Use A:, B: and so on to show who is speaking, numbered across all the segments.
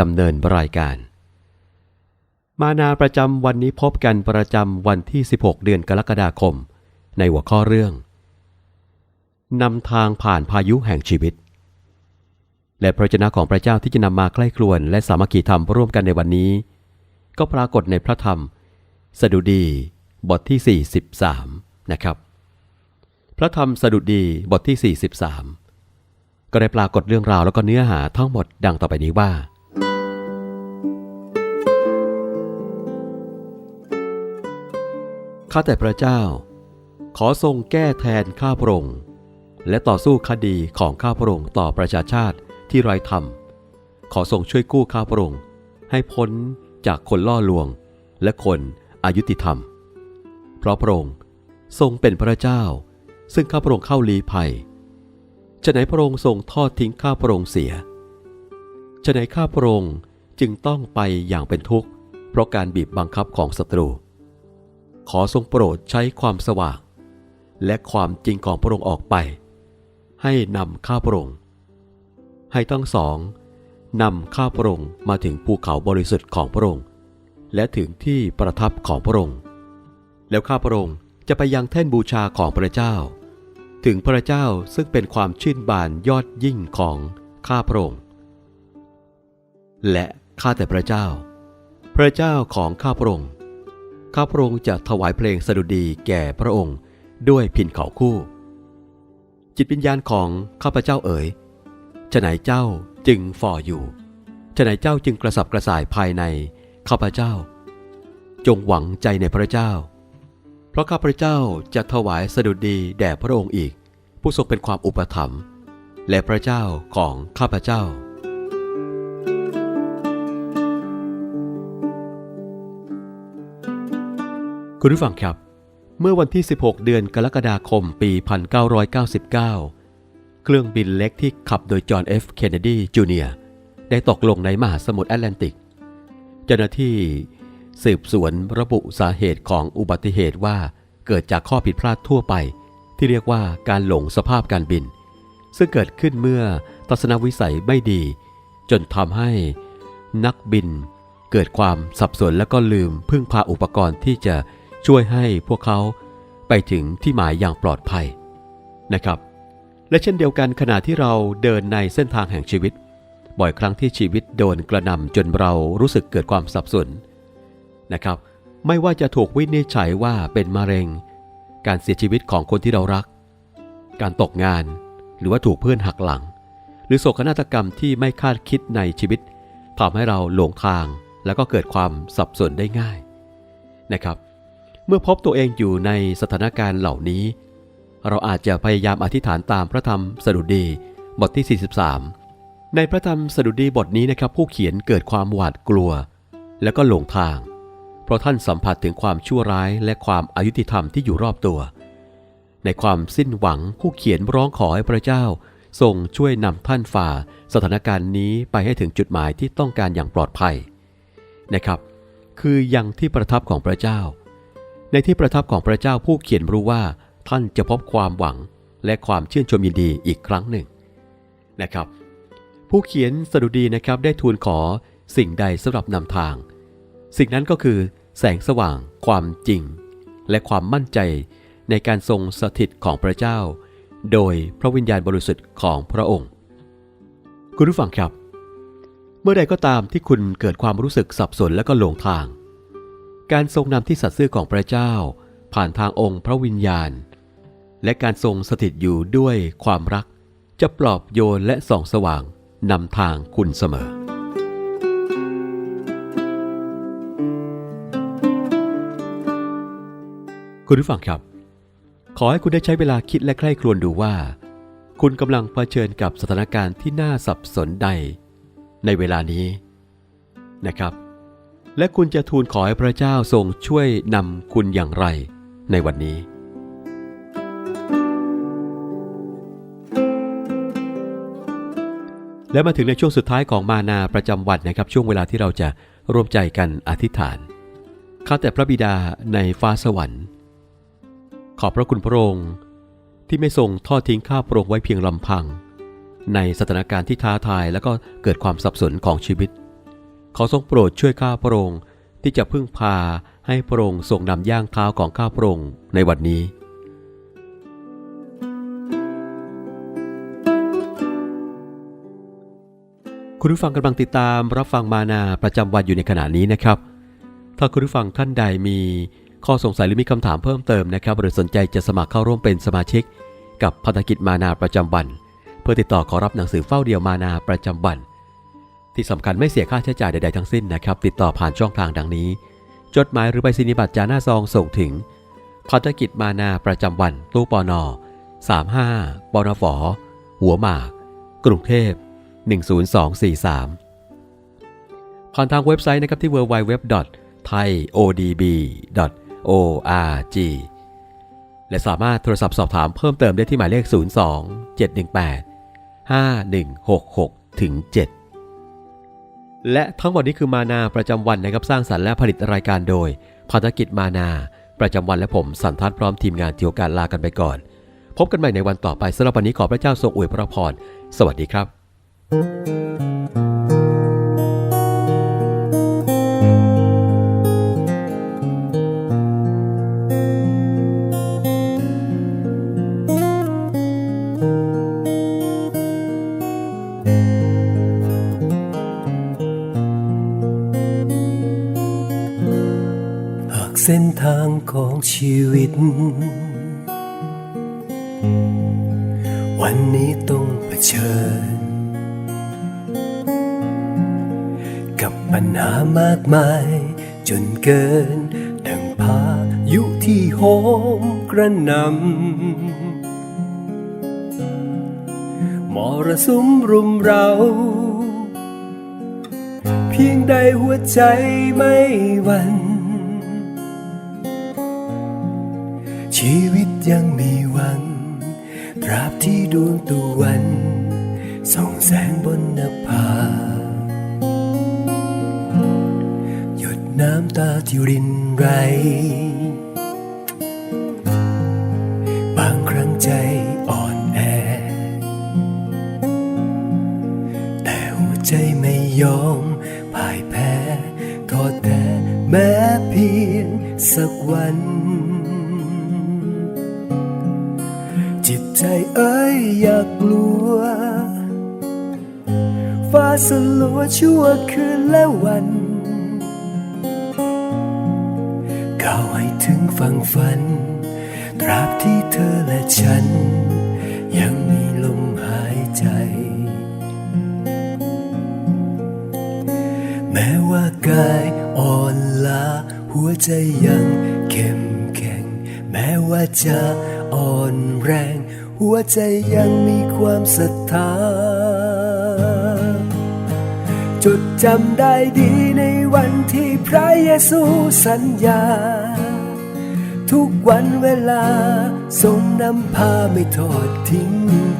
A: ดำเนินรายการ มานาประจำวันนี้พบกันประจำวันที่ 16 เดือนกรกฎาคม ในหัวข้อเรื่องนำทางผ่านพายุแห่งชีวิต และพระเจ้าของพระเจ้าที่จะนำมาใกล้ครวนและสามัคคีธรรมร่วมกันในวันนี้ ก็ปรากฏในพระธรรม สดุดี บทที่ 43 นะครับ พระธรรมสดุดีบทที่ 43 ก็ได้ปรากฏเรื่องราวแล้วก็เนื้อหาทั้งหมดดังต่อไปนี้ว่า ข้าแต่พระเจ้า ขอทรงแก้แทนข้าพระองค์และต่อสู้คดีของข้าพระองค์ต่อประชาชาติที่ไร้ธรรม ขอทรงช่วยกู้ข้าพระองค์ให้พ้นจากคนล่อลวงและคนอายุติธรรม เพราะพระองค์ทรงเป็นพระเจ้า ซึ่งข้าพระองค์เข้าลีภัยฉะไหนพระองค์ทรงทอดทิ้งข้าพระองค์เสียฉะไหนข้าพระองค์จึงต้องไปอย่างเป็นทุกข์เพราะการบีบบังคับของศัตรู ขอทรงโปรดใช้ความสว่าง และความจริงของพระองค์ออกไป ให้นำข้าพระองค์ให้ทั้งสองนำข้าพระองค์มาถึงภูเขาบริสุทธิ์ของพระองค์ และถึงที่ประทับของพระองค์ แล้วข้าพระองค์จะไปยังแท่นบูชาของพระเจ้า ถึงพระเจ้าซึ่งเป็นความชื่นบานยอดยิ่งของข้าพระองค์ และข้าแต่พระเจ้า พระเจ้าของข้าพระองค์ ข้าพระองค์จะถวายเพลงสดุดีแก่พระองค์ด้วยพินเขาคู่ จิตวิญญาณของข้าพเจ้าเอ๋ยฉะไหนเจ้าจึงฝ่ออยู่ฉะไหนเจ้าจึงกระสับกระส่ายภายในข้าพเจ้า จงหวังใจในพระเจ้า เพราะข้าพเจ้าจะถวายสดุดีแด่พระองค์อีก ผู้ทรงเป็นความอุปถัมภ์และพระเจ้าของข้าพเจ้า คุณผู้ฟังครับ เมื่อวันที่ 16 เดือนกรกฎาคมปี 1999 เครื่องบินเล็กที่ขับโดยจอห์นเอฟเคนเนดีจูเนียร์ได้ตกลงในมหาสมุทรแอตแลนติก เจ้าหน้าที่สืบสวนระบุสาเหตุของอุบัติเหตุว่าเกิดจากข้อผิดพลาดทั่วไป ที่เรียกว่าการหลงสภาพการบิน ซึ่งเกิดขึ้นเมื่อทัศนวิสัยไม่ดี จนทำให้นักบินเกิดความสับสนและก็ลืมพึ่งพาอุปกรณ์ที่จะ ช่วยให้พวกเขาไปถึงที่หมายอย่างปลอดภัยนะครับ และเช่นเดียวกันขณะที่เราเดินในเส้นทางแห่งชีวิต บ่อยครั้งที่ชีวิตโดนกระนำจนเรารู้สึกเกิดความสับสนนะครับ ไม่ว่าจะถูกวินิจฉัยว่าเป็นมะเร็ง การเสียชีวิตของคนที่เรารัก การตกงาน หรือว่าถูกเพื่อนหักหลัง หรือโศกนาฏกรรมที่ไม่คาดคิดในชีวิตทำให้เราหลงทางแล้วก็เกิดความสับสนได้ง่ายนะครับ เมื่อพบตัวเองอยู่ในสถานการณ์เหล่านี้ เราอาจจะพยายามอธิษฐานตามพระธรรมสดุดีบทที่ 43 ในพระธรรมสดุดีบทนี้นะครับ ผู้เขียนเกิดความหวาดกลัว แล้วก็หลงทาง เพราะท่านสัมผัสถึงความชั่วร้ายและความอายุติธรรมที่อยู่รอบตัว ในความสิ้นหวังผู้เขียนร้องขอให้พระเจ้าทรงช่วยนำท่านฝ่าสถานการณ์นี้ไปให้ถึงจุดหมายที่ต้องการอย่างปลอดภัยนะครับ คือยังที่ประทับของพระเจ้า ในที่ประทับของพระเจ้าผู้เขียนรู้ว่า ท่านจะพบความหวังและความชื่นชมยินดีอีกครั้งหนึ่งนะครับ ผู้เขียนสดุดีนะครับได้ทูลขอสิ่งใดสำหรับนำทาง สิ่งนั้นก็คือแสงสว่าง ความจริง และความมั่นใจในการทรงสถิตของพระเจ้า โดยพระวิญญาณบริสุทธิ์ของพระองค์ คุณผู้ฟังครับ เมื่อใดก็ตามที่คุณเกิดความรู้สึกสับสนและก็หลงทาง การทรงนำที่สัตย์ซื่อของพระเจ้า ผ่านทางองค์พระวิญญาณ และการทรงสถิตอยู่ด้วยความรัก จะปลอบโยนและส่องสว่างนำทางคุณเสมอ คุณผู้ฟังครับ ขอให้คุณได้ใช้เวลาคิดและใคร่ครวญดูว่า คุณกำลังเผชิญกับสถานการณ์ที่น่าสับสนใด ในเวลานี้นะครับ และคุณจะทูลขอให้พระเจ้าทรงช่วยนำคุณอย่างไรในวันนี้ และมาถึงในช่วงสุดท้ายของมานาประจำวันนะครับ ช่วงเวลาที่เราจะร่วมใจกันอธิษฐานข้าแต่พระบิดาในฟ้าสวรรค์ ขอบพระคุณพระองค์ที่ไม่ทรงทอดทิ้งข้าพระองค์ไว้เพียงลำพัง ในสถานการณ์ที่ท้าทายแล้วก็เกิดความสับสนของชีวิต ขอทรงโปรดช่วยข้าพระองค์ที่จะพึ่งพาให้พระองค์ทรงนำย่างเท้าของข้าพระองค์ในวันนี้ คุณผู้ฟังกำลังติดตามรับฟังมานาประจำวันอยู่ในขณะนี้นะครับ ถ้าคุณผู้ฟังท่านใดมีข้อสงสัยหรือมีคำถามเพิ่มเติมนะครับ หรือสนใจจะสมัครเข้าร่วมเป็นสมาชิก กับพันธกิจมานาประจำวัน เพื่อติดต่อขอรับหนังสือเฝ้าเดียวมานาประจำวัน ที่สำคัญไม่เสียค่าใช้จ่ายใดๆทั้งสิ้นนะครับ ติดต่อผ่านช่องทางดังนี้ จดหมายหรือใบสนิบัตรจาหน้าซองส่งถึงพันธกิจมานาประจำวันตู้ปอนอ35ปอนฟหัวหมาก กรุงเทพ 10243 ผ่านทางเว็บไซต์นะครับที่ www.thaiodb.org และสามารถโทรศัพท์สอบถามเพิ่มเติมได้ที่หมายเลข 02 718 5166ถึง7 และทั้งหมดนี้คือมานาประจำวันนะครับสร้างสรรค์และผลิตรายการโดยพันธกิจมานา ประจำวันและผมสันทัศน์พร้อมทีมงานที่โอการลากันไปก่อน พบกันใหม่ในวันต่อไปสำหรับวันนี้ขอพระเจ้าทรงอวยพระพรสวัสดีครับ
B: หา เส้นทางของชีวิต วันนี้ต้องเผชิญ กับปัญหามากมาย จนเกิน ดังพายุที่โหมกระหนำมรสุมรุมเราเพียงใดหัวใจไม่หวั่น ชีวิตยังมีหวัง ตราบที่ดวงตะวันส่องแสงบนนภา หยดน้ำตาที่รินไหรบางครั้งใจอ่อนแอ แต่หัวใจไม่ยอมพ่ายแพ้ท้อแต่แม้เพียงสักวัน ใจเอ้ยอยากกลัว ฟ้าสลัวชั่วคืนและวันก้าวให้ถึงฝั่งฝัน ตราบที่เธอและฉัน ยังมีลมหายใจ แม้ว่ากายอ่อนล้าหัวใจยังเข้มแข็ง แม้ว่าจะอ่อนแรง หัวใจยังมีความศรัทธา จดจำได้ดีในวันที่พระเยซูสัญญา ทุกวันเวลาทรงนำพาไม่ทอดทิ้ง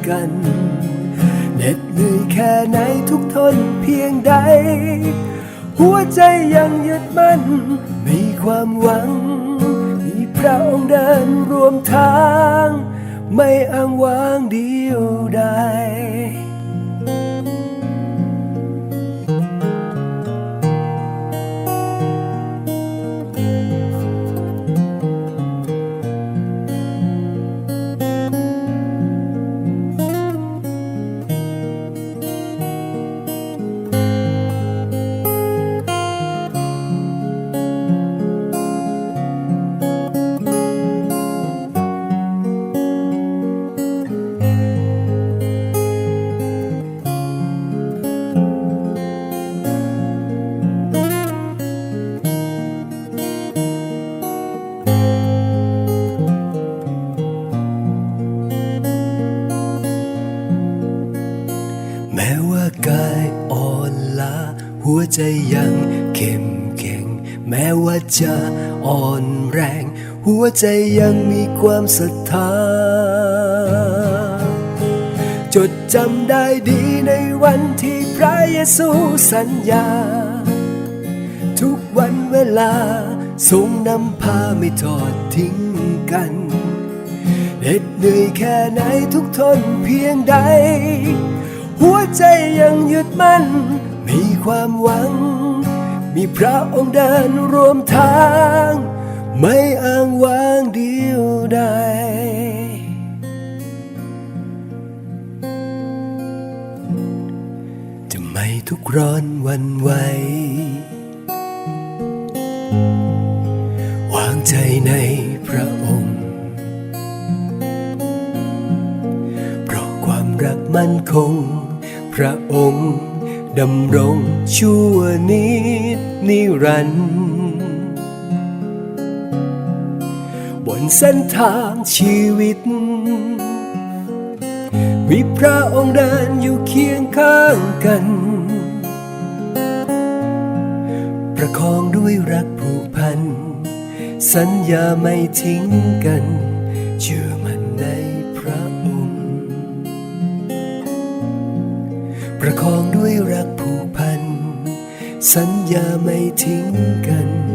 B: กันเหน็ดเหนื่อยแค่ไหนทุกทนเพียงใด หัวใจยังยึดมั่น มีความหวัง มีพระองค์เดินรวมทาง ไม่อ้างว้างเดียวดายั
A: ว
B: ใจยังเข้มแข็ง แม้ว่าจะอ่อนแรง หัวใจยังมีความศรัทธา จดจำได้ดีในวันที่พระเยซูสัญญา ทุกวันเวลาทรงนำพาไม่ทอดทิ้งกันเหน็ดเหนื่อยแค่ไหนทุกทนเพียงใด หัวใจยังยึดมั่น มีความหวัง มีพระองค์เดินรวมทาง ไม่อ้างว้างเดียวใดจะไม่ทุกร้อนวันไหววางใจในพระองค์ เพราะความรักมั่นคง พระองค์ ดำรงชั่วนิดนิรันดร์บนเส้นทางชีวิต มีพระองค์เดินอยู่เคียงข้างกัน ประคองด้วยรักผูกพัน สัญญาไม่ทิ้งกันเชื่อ ประคองด้วยรักผูกพัน สัญญาไม่ทิ้งกัน